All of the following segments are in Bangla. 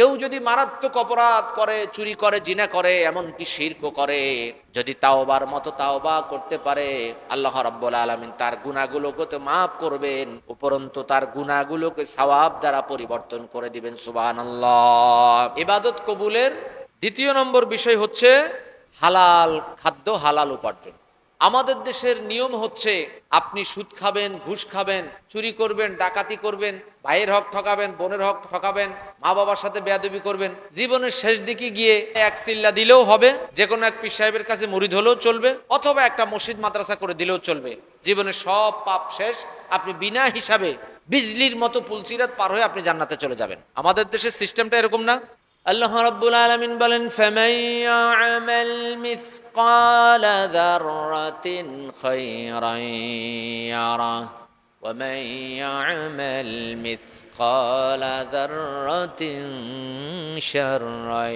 কেউ যদি মারাত্মক অপরাধ করে, চুরি করে, জিনা করে এমনকি শির্ক করে? যদি তাওবার মতো তাওবা করতে পারে, আল্লাহ রাব্বুল আলামিন তার গুনাহগুলোকে তো মাফ করবেন, উপরন্তু তার গুনাহগুলোকে সওয়াব দ্বারা পরিবর্তন করে দিবেন, সুবহানাল্লাহ। ইবাদত কবুলের দ্বিতীয় নম্বর বিষয় হচ্ছে হালাল খাদ্য হালাল উপার্জন। আমাদের দেশের নিয়ম হচ্ছে আপনি সুদ খাবেন, ঘুষ খাবেন, চুরি করবেন, ডাকাতি করবেন, ভাইয়ের হক ঠকাবেন, বোনের হক ঠকাবেন মা বাবার সাথে বেয়াদবি করবেন। জীবনের শেষ দিকে গিয়ে এক চিল্লা দিলেও হবে যে কোনো এক পীর সাহেবের কাছে মরিদ হলেও চলবে, অথবা একটা মসজিদ মাদ্রাসা করে দিলেও চলবে। জীবনের সব পাপ শেষ, আপনি বিনা হিসাবে বিজলির মতো পুলসিরাত পার হয়ে আপনি জান্নাতে চলে যাবেন। আমাদের দেশের সিস্টেমটা এরকম না আল্লাহ রাব্বুল আলামিন বলেন ফামান ইয়ামাল মিসকাল যাররাতিন খায়রান ইয়ারা ومن يعمل مثقال ذرة شرا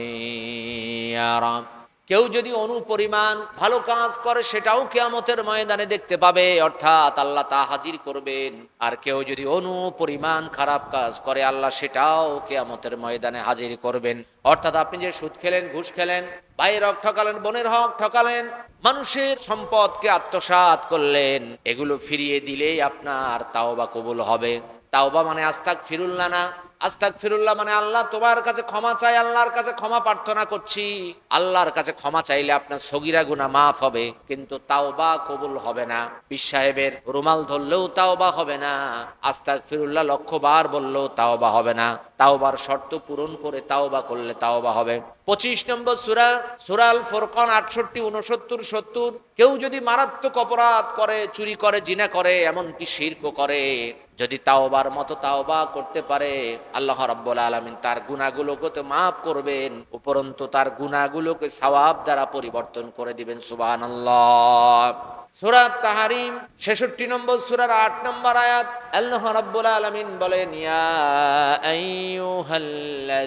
يره কেউ যদি অনুপরিমাণ ভালো কাজ করে, সেটাও কেয়ামতের ময়দানে দেখতে পাবে, অর্থাৎ আল্লাহ তা হাজির করবেন। আর কেউ যদি অনুপরিমাণ খারাপ কাজ করে, আল্লাহ সেটাও কেয়ামতের ময়দানে হাজির করবেন। অর্থাৎ আপনি যে সুদ খেলেন, ঘুষ খেলেন, ভাইয়ের হক ঠকালেন, বোনের হক ঠকালেন, মানুষের সম্পদকে আত্মসাৎ করলেন, এগুলো ফিরিয়ে দিলেই আপনার তাওবা কবুল হবে। তাওবা মানে আস্তাক ফিরুল্লাহ না আস্তাক ফিরুল্লাহ মানে আল্লাহ তোমার কাছে ক্ষমা চাই, আল্লাহর কাছে ক্ষমা প্রার্থনা করছি। আল্লাহর কাছে ক্ষমা চাইলে আপনার সগিরা গুনা মাফ হবে, কিন্তু তাও বা কবুল হবে না। পীর সাহেবের রুমাল ধরলেও তাও বা হবে না। আস্তাক ফিরুল্লাহ লক্ষবার বললেও তাও বা হবে না। তাওবার শর্ত পূরণ করে তাওবা করলে তাওবা হবে। পঁচিশ নম্বর সুরা সুরাল ফোরকন আটষট্টি, উনসত্তর, সত্তর। কেউ যদি মারাত্মক অপরাধ করে, চুরি করে, জিনা করে, এমনকি শির্ক করে, যদি তাওবার মতো তাওবা করতে পারে আল্লাহ রাব্বুল আলামিন তার গুনাহগুলোকে তো মাফ করবেন, উপরন্তু তার গুনাহগুলোকে সওয়াব দ্বারা পরিবর্তন করে দিবেন, সুবহানাল্লাহ। সূরা তাহারিম 66 নম্বর সূরার 8 নম্বর আয়াত, আল্লাহ রাব্বুল আলামিন বলেন, ইয়া আইয়ুহাল্লাযীনা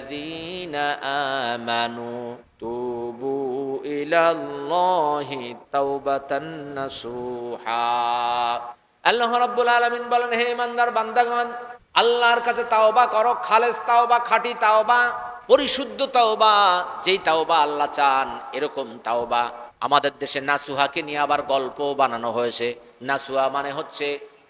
আমানু তুবু ইলাল্লাহি তাওবাতান নাসুহা। আল্লাহ রাব্বুল আলামিন বলেন, হে ইমানদার বান্দাগণ আল্লাহর কাছে তাওবা করো, খালেস তাওবা, খাঁটি তাওবা, পরিশুদ্ধ তাওবা, যেই তাওবা আল্লাহ চান, এরকম তাওবা। আমাদের দেশে নাসুহাকে নিয়ে আবার গল্প বানানো হয়েছে। নাসুহা মানে হচ্ছে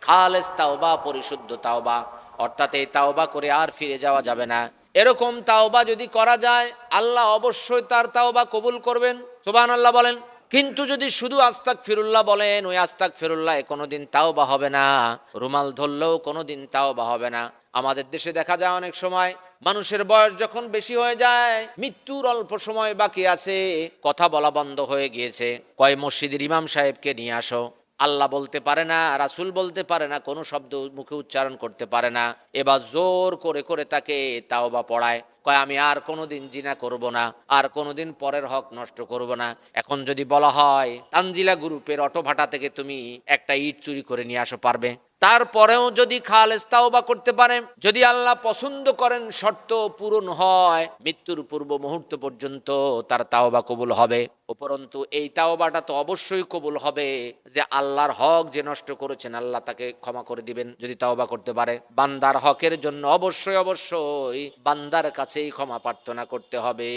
খালেস তাওবা, পরিশুদ্ধ তাওবা। অর্থাৎ এই তাওবা করে আর ফিরে যাওয়া যাবে না। এরকম তাওবা যদি করা যায়, আল্লাহ অবশ্যই তার তাওবা কবুল করবেন। সুবহান আল্লাহ বলেন কিন্তু যদি শুধু আস্তাক ফিরুল্লাহ বলেন, ওই আস্তাক ফিরুল্লাহ কোনোদিন তাও বা হবে না। রুমাল ধরলেও কোনোদিন তাও বা হবে না। আমাদের দেশে দেখা যায় অনেক সময়, মানুষের বয়স যখন বেশি হয়ে যায়, মৃত্যুর অল্প সময় বাকি আছে, কথা বলা বন্ধ হয়ে গিয়েছে। কয় মসজিদের ইমাম সাহেবকে নিয়ে আসো। আল্লাহ বলতে পারে না, রাসুল বলতে পারে না, কোনো শব্দ মুখে উচ্চারণ করতে পারে না। এবার জোর করে করে তাকে তাও বা পড়ায়, কয়, আমি আর কোনোদিন জিনা করব না, আর কোনোদিন পরের হক নষ্ট করব না। এখন যদি বলা হয়, তানজিলা গ্রুপের অটো ভাটা থেকে তুমি একটা ইট চুরি করে নিয়ে আসো পারবে? তারপরেও যদি খালেস তাওবা করতে পারে যদি আল্লাহ পছন্দ করেন শর্ত পূরণ হয়, মৃত্যুর পূর্ব মুহূর্ত পর্যন্ত তার তাওবা কবুল হবে। উপরন্তু এই তাওবাটা তো অবশ্যই কবুল হবে যে আল্লাহর হক যে নষ্ট করেছেন, আল্লাহ তাকে ক্ষমা করে দিবেন যদি তাওবা করতে পারে। বান্দার হকের জন্য অবশ্যই অবশ্যই বান্দার কাছেই ক্ষমা প্রার্থনা করতে হবে।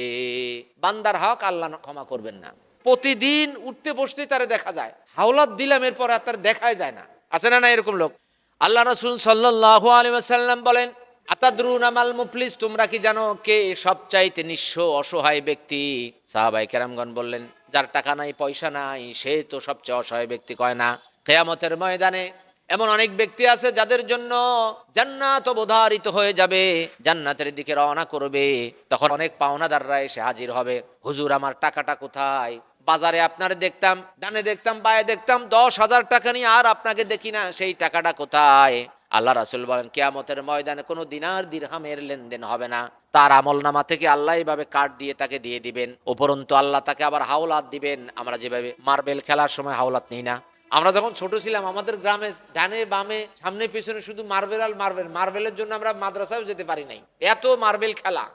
বান্দার হক আল্লাহ ক্ষমা করবেন না। প্রতিদিন উঠতে বসতে তারে দেখা যায়। হাওলাত দিলাম, এরপর আর তার দেখাই যায় না। আছে না না এরকম লোক? আল্লাহ রসুল সাল্লাহ আলী সাল্লাম বলেন, আতাদ্রুন আমাল মুফলিস? তোমরা কি জানো কে সবচাইতে নিঃস্ব অসহায় ব্যক্তি? সাহাবাই কেরামগণ বললেন, যার টাকা নাই, পয়সা নাই, সে তো সবচেয়ে অসহায় ব্যক্তি কয় না? কেয়ামতের ময়দানে এমন অনেক ব্যক্তি আছে যাদের জন্য জান্নাত বোধারিত হয়ে যাবে, জান্নাতের দিকে রওনা করবে। তখন অনেক পাওনাদাররা এসে হাজির হবে, হুজুর, আমার টাকাটা কোথায়? বাজারে আপনার দেখতাম, ডানে দেখতাম, বায়ে দেখতাম, দশ হাজার টাকা নিয়ে আর আপনাকে দেখি না, সেই টাকাটা কোথায়? আল্লাহ রাসুল বলেন, কেয়ামতের ময়দানে কোনো দিনার দিরহামের লেনদেন হবে না। তার আমল নামা থেকে আল্লাহ এইভাবে কার্ড দিয়ে তাকে দিয়ে দিবেন। উপরন্তু আল্লাহ তাকে আবার হাওলাত দিবেন। আমরা যেভাবে মার্বেল খেলার সময় হাওলাত নিই না। আমরা যখন ছোট ছিলাম, আমাদের গ্রামে ডানে বামে সামনে পিছনে শুধু মার্বেল আর মার্বেল। মার্বেলের জন্য আমরা মাদ্রাসায় যেতে পারি নাই। এত মার্বেল খেলা।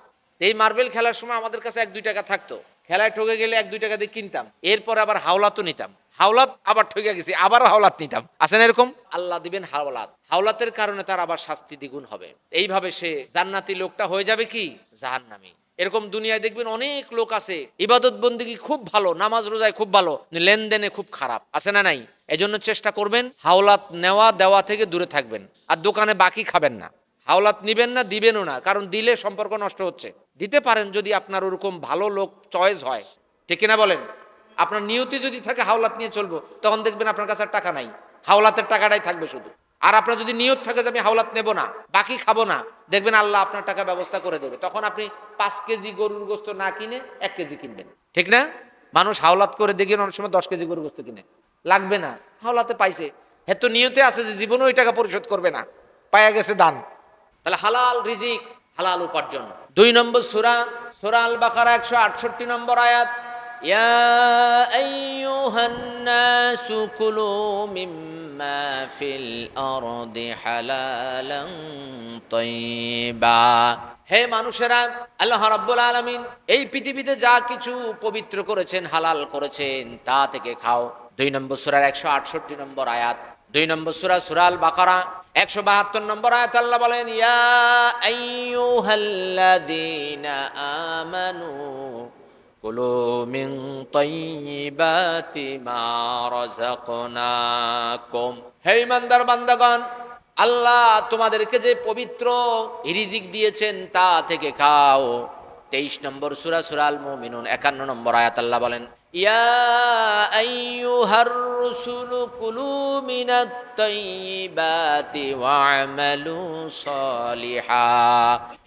এই মার্বেল খেলার সময় আমাদের কাছে এক দুই টাকা থাকতো। খেলায় ঠকে গেলে এক, দুই টাকা দিয়ে কিনতাম। এরপর আবার হাওলাতও নিতাম। হাওলাত আবার ঠকে গেছি, আবার হাওলাত নিতাম। আছেন এরকম? আল্লাহ দিবেন হাওলাত। হাওলাতের কারণে তার আবার শাস্তি দ্বিগুণ হবে। এইভাবে সে জান্নাতি লোকটা হয়ে যাবে কি? জাহান্নামী। এরকম দুনিয়ায় দেখবেন অনেক লোক আছে, ইবাদত বন্দিগি খুব ভালো, নামাজ রোজায় খুব ভালো, লেনদেনে খুব খারাপ। আছে না নাই? এজন্য চেষ্টা করবেন, হাওলাত নেওয়া দেওয়া থেকে দূরে থাকবেন। আর দোকানে বাকি খাবেন না। হাওলাত নিবেন না, দিবেনও না, কারণ দিলে সম্পর্ক নষ্ট হচ্ছে। দিতে পারেন যদি আপনার ওরকম ভালো লোক চয়েস হয়। ঠিক কিনা বলেন? আপনার নিয়তি যদি থাকে হাওলাত নিয়ে চলবো, তখন দেখবেন আপনার কাছে টাকা নাই। হাওলাতের টাকাটাই থাকবে শুধু। আর আপনার যদি নিয়ত থাকে যে আমি হাওলাত নেব না, বাকি খাব না, দেখবেন আল্লাহ আপনার টাকা ব্যবস্থা করে দেবে। তখন আপনি পাঁচ কেজি গরুর গোস্ত না কিনে এক কেজি কিনবেন। ঠিক না? মানুষ হাওলাত করে দেখেন অনেক সময় দশ কেজি গরুর গোস্ত কিনে। লাগবে না, হাওলাতে পাইছে। হ্যাঁ তো নিয়তে আছে যে জীবনে ওই টাকা পরিশোধ করবে না। পায়া গেছে দান। তাহলে হালাল রিজিক হালাল উপার্জন দুই নম্বর সুরা সুরা আল বাকারা একশো আটষট্টি নম্বর আয়াত يا أيها الناس كلوا مما في الأرض حلالا طيبا হে মানুষেরা আল্লাহ রাব্বুল আলামিন এই পৃথিবীতে যা কিছু পবিত্র করেছেন হালাল করেছেন তা থেকে খাও দুই নম্বর সূরার একশো আটষট্টি নম্বর আয়াত দুই নম্বর সূরা সূরা আল বাকারা একশো বাহাত্তর নম্বর আয়াত আল্লাহ বলেন, ইয়া আমানু কুলু মিন তাইয়্যিবাতি মা হে ইমানদার বান্দাগণ, আল্লাহ তোমাদেরকে যে পবিত্র রিজিক দিয়েছেন তা থেকে খাও। তেইশ নম্বর সুরা সুরাল মুমিনুন একান্ন নম্বর আয়াত আল্লাহ বলেন, ইয়া আইয়ুহার মিনাত তাইয়্যিবাতি ওয়া'মালু সলিহা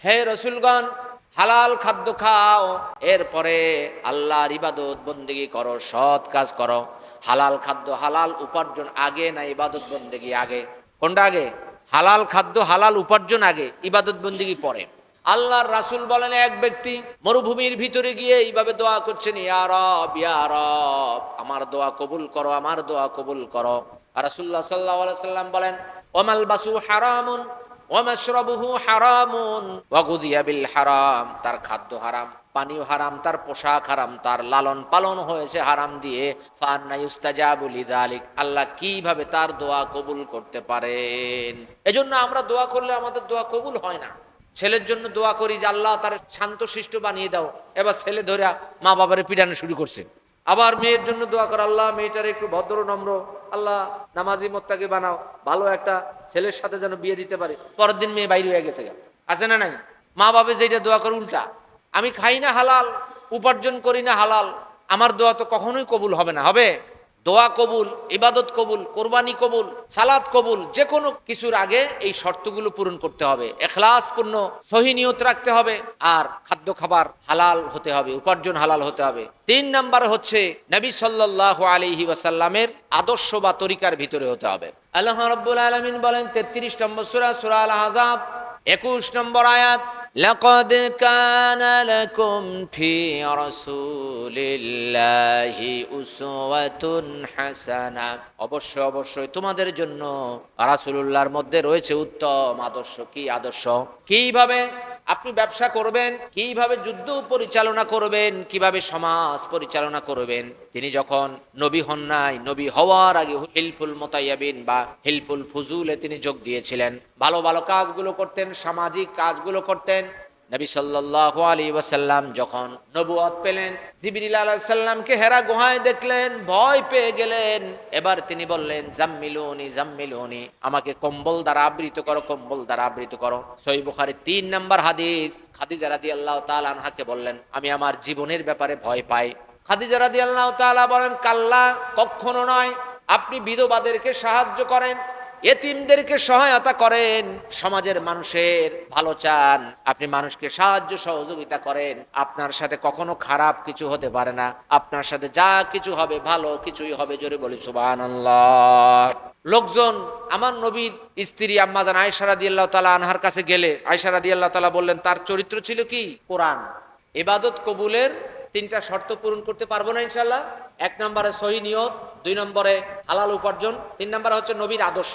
হে রসুলগণ, হালাল খাদ্য খাও, এরপরে আল্লাহর ইবাদত বন্দেগি করো, সৎ কাজ করো। হালাল খাদ্য হালাল উপার্জন আগে না ইবাদত বন্দেগি আগে? কোনটা আগে? হালাল খাদ্য হালাল উপার্জন আগে, ইবাদত বন্দিগি পরে। আল্লাহর রাসূল বলেন এক ব্যক্তি, মরুভূমির ভিতরে গিয়ে এইভাবে দোয়া করছেন ইয়া রব ইয়া রব, আমার দোয়া কবুল করো, আমার দোয়া কবুল করো। আর রাসূলুল্লাহ সাল্লাল্লাহু সাল্লাম বলেন, ওমাল বাসু হারামুন, ওমাশরাবুহু হারামুন, ওয়াগুদিয়া বিল হারাম, তার খাদ্য হারাম, পানীয় হারাম, তার পোশাক হারাম, তার লালন পালন হয়েছে হারাম দিয়ে আল্লাহ কীভাবে তার দোয়া কবুল করতে পারেন? এজন্য আমরা দোয়া করলে আমাদের দোয়া কবুল হয় না। ছেলের জন্য দোয়া করি যে আল্লাহ তার শান্ত শিষ্ট বানিয়ে দাও। এবার ছেলে ধরে মা বাবারে পিটানো শুরু করছে। আবার মেয়ের জন্য দোয়া কর, আল্লাহ মেয়েটার একটু ভদ্র, নম্র, আল্লাহ নামাজি মোত্তাকে বানাও, ভালো একটা ছেলের সাথে যেন বিয়ে দিতে পারে। পরের দিন মেয়ে বাইরে হয়ে গেছে আছে না নাই? মা বাবা যেটা দোয়া করে উল্টা। আমি খাই না হালাল, উপার্জন করি না হালাল, আমার দোয়া তো কখনোই কবুল হবে না। হবে? দোয়া কবুল, ইবাদত কবুল, কোরবানি কবুল সালাদ কবুল যে কোনো কিছুর আগে এই শর্তগুলো পূরণ করতে হবে। এখলাসপূর্ণ, সহি নিয়ত রাখতে হবে আর খাদ্য খাবার হালাল হতে হবে, উপার্জন হালাল হতে হবে। তিন নাম্বার হচ্ছে নবী সাল্লাহ আলিহি ওয়াসাল্লামের আদর্শ বা তরিকার ভিতরে হতে হবে। আল্লাহ রব্বুল আলমিন বলেন, তেত্রিশ নম্বর সুরা সুরা আল আজাব একুশ নম্বর আয়াত لقد كان لكم في رسول الله أسوة حسنة অবশ্য অবশ্যই তোমাদের জন্য রাসূলুল্লাহর মধ্যে রয়েছে উত্তম আদর্শ কি আদর্শ কিভাবে আপনি ব্যবসা করবেন, কীভাবে যুদ্ধ পরিচালনা করবেন, কীভাবে সমাজ পরিচালনা করবেন? তিনি যখন নবী হন নাই, নবী হওয়ার আগে হিলফুল মোতাইয়াবিন বা হিলফুল ফুজুলে তিনি যোগ দিয়েছিলেন। ভালো ভালো কাজগুলো করতেন, সামাজিক কাজগুলো করতেন নবী সাল্লাহ আলী ওয়াসাল্লাম যখন নবুয়ত পেলেন, জিবিরিল আলাইসাল্লামকে হেরা গুহায় দেখলেন, ভয় পেয়ে গেলেন। এবার তিনি বললেন, জাম্মিলুনি জাম্মিলুনি, আমাকে কম্বল দ্বারা আবৃত করো, কম্বল দ্বারা আবৃত করো। সই বুখারি তিন নম্বর হাদিস, খাদিজা রাদি আল্লাহ তাল আনহাকে বললেন, আমি আমার জীবনের ব্যাপারে ভয় পাই। খাদিজা রাদি আল্লাহ তালা বলেন, কাল্লা কখনো নয়। আপনি বিধবাদেরকে সাহায্য করেন এতিমদেরকে সহায়তা করেন, সমাজের মানুষের ভালো চান, আপনি মানুষকে সাহায্য সহযোগিতা করেন, আপনার সাথে কখনো খারাপ কিছু হতে পারে না, আপনার সাথে যা কিছু হবে ভালো, কিছুই হবে জোরে বলি সুবান লোকজন, আমার নবীর স্ত্রী আম্মাজান আয়সারা দিয়ে আল্লাহ তালা আনহার কাছে গেলে আয়সারা দিয়ে আল্লাহ তালা বললেন, তার চরিত্র ছিল কি? কোরআন। এবাদত কবুলের তিনটা শর্ত পূরণ করতে পারব না ইনশাল্লাহ এক নম্বরে সহি নিয়ত, দুই নম্বরে হালাল উপার্জন, তিন নম্বরে হচ্ছে নবীর আদর্শ।